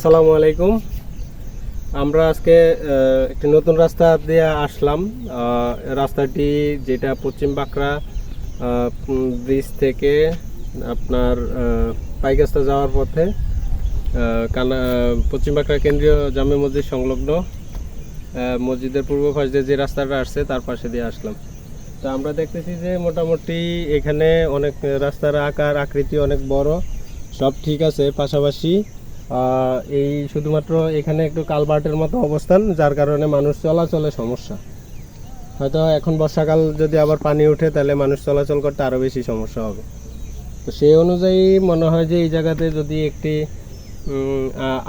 আসসালামু আলাইকুম। আমরা আজকে একটি নতুন রাস্তা দিয়ে আসলাম। রাস্তাটি যেটা পশ্চিম বাঁকড়া ব্রিজ থেকে আপনার পাইকাস্তা যাওয়ার পথে কানা, পশ্চিম বাঁকড়া কেন্দ্রীয় জামে মসজিদ সংলগ্ন মসজিদের পূর্ব পাশ দিয়ে যে রাস্তাটা আসছে, তার পাশে দিয়ে আসলাম। তো আমরা দেখতেছি যে মোটামুটি এখানে অনেক রাস্তার আকার, আকৃতি অনেক বড়। সব ঠিক আছে, পাশাপাশি এই শুধুমাত্র এখানে একটু কালবার্টের মতো অবস্থান, যার কারণে মানুষ চলাচলে সমস্যা। হয়তো এখন বর্ষাকাল যদি আবার পানি ওঠে, তাহলে মানুষ চলাচল করতে আরও বেশি সমস্যা হবে। তো সেই অনুযায়ী মনে হয় যে এই জায়গাতে যদি একটি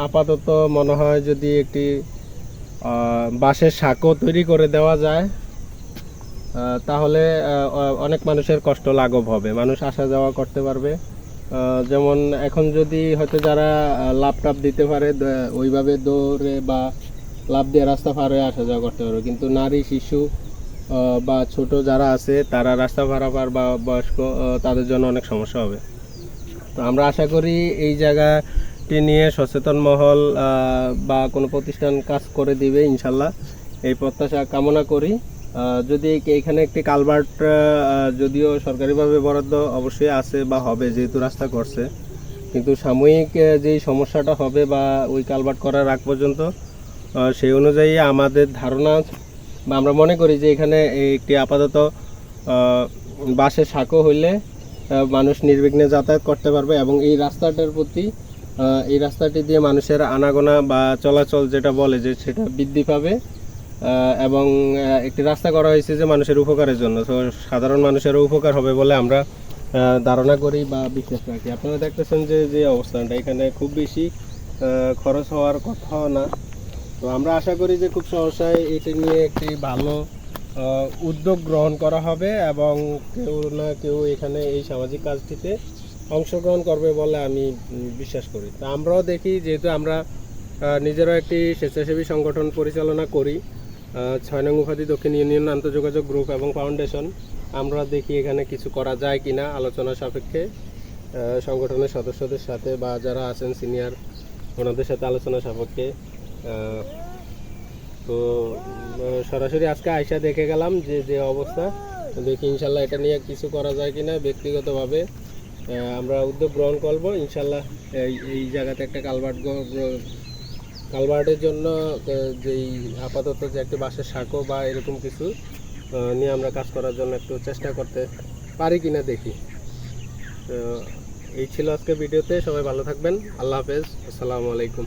আপাতত মনে হয় যদি একটি বাঁশের সাঁকো তৈরি করে দেওয়া যায় তাহলে অনেক মানুষের কষ্ট লাঘব হবে। মানুষ আসা যাওয়া করতে পারবে। যেমন এখন যদি হয়তো যারা লাভ টাপ দিতে পারে ওইভাবে দৌড়ে বা লাভ দিয়ে রাস্তা পার হয়ে আসা যাওয়া করতে পারবে। কিন্তু নারী, শিশু বা ছোট যারা আছে, তারা রাস্তা পারাপার বা বয়স্ক তাদের জন্য অনেক সমস্যা হবে। তো আমরা আশা করি এই জায়গাটি নিয়ে সচেতন মহল বা কোনো প্রতিষ্ঠান কাজ করে দিবে, ইনশাল্লাহ। এই প্রত্যাশা কামনা করি। যদি এখানে একটি কালভার্ট যদিও সরকারিভাবে বরাদ্দ অবশ্যই আছে বা হবে যেহেতু রাস্তা করছে, কিন্তু সাময়িক যেই সমস্যাটা হবে বা ওই কালভার্ট করার আগ পর্যন্ত সেই অনুযায়ী আমাদের ধারণা বা আমরা মনে করি যে এখানে একটি আপাতত বাসের সাঁকো হইলে মানুষ নির্বিঘ্নে যাতায়াত করতে পারবে এবং এই রাস্তাটার প্রতি এই রাস্তাটি দিয়ে মানুষের আনাগোনা বা চলাচল যেটা বলে যে সেটা বৃদ্ধি পাবে। এবং একটি রাস্তা করা হয়েছে যে মানুষের উপকারের জন্য। তো সাধারণ মানুষেরও উপকার হবে বলে আমরা ধারণা করি বা বিশ্বাস রাখি। আপনারা দেখতেছেন যে যে অবস্থানটা এখানে খুব বেশি খরচ হওয়ার কথাও না। তো আমরা আশা করি যে খুব সহসায় এটি নিয়ে একটি ভালো উদ্যোগ গ্রহণ করা হবে এবং কেউ না কেউ এখানে এই সামাজিক কাজটিতে অংশগ্রহণ করবে বলে আমি বিশ্বাস করি। তা আমরাও দেখি, যেহেতু আমরা নিজেরাও একটি স্বেচ্ছাসেবী সংগঠন পরিচালনা করি ছয় নং উপাধি দক্ষিণ ইউনিয়ন আন্তর্যোগাযোগ গ্রুপ এবং ফাউন্ডেশন। আমরা দেখি এখানে কিছু করা যায় কিনা আলোচনা সাপেক্ষে সংগঠনের সদস্যদের সাথে বা যারা আছেন সিনিয়র, ওনাদের সাথে আলোচনা সাপেক্ষে তো সরাসরি আজকে আয়সা দেখে গেলাম যে যে অবস্থা। দেখি ইনশাল্লাহ এটা নিয়ে কিছু করা যায় কিনা ব্যক্তিগতভাবে। আমরা উদ্যোগ গ্রহণ করব। ইনশাল্লাহ এই এই জায়গাতে একটা কালভার্ট কালভার্টের জন্য যেই আপাতত যে একটি বাঁশের সাঁকো বা এরকম কিছু নিয়ে আমরা কাজ করার জন্য একটু চেষ্টা করতে পারি কি না দেখি। তো এই ছিল আজকে ভিডিওতে, সবাই ভালো থাকবেন। আল্লাহ হাফেজ। আসসালামু আলাইকুম।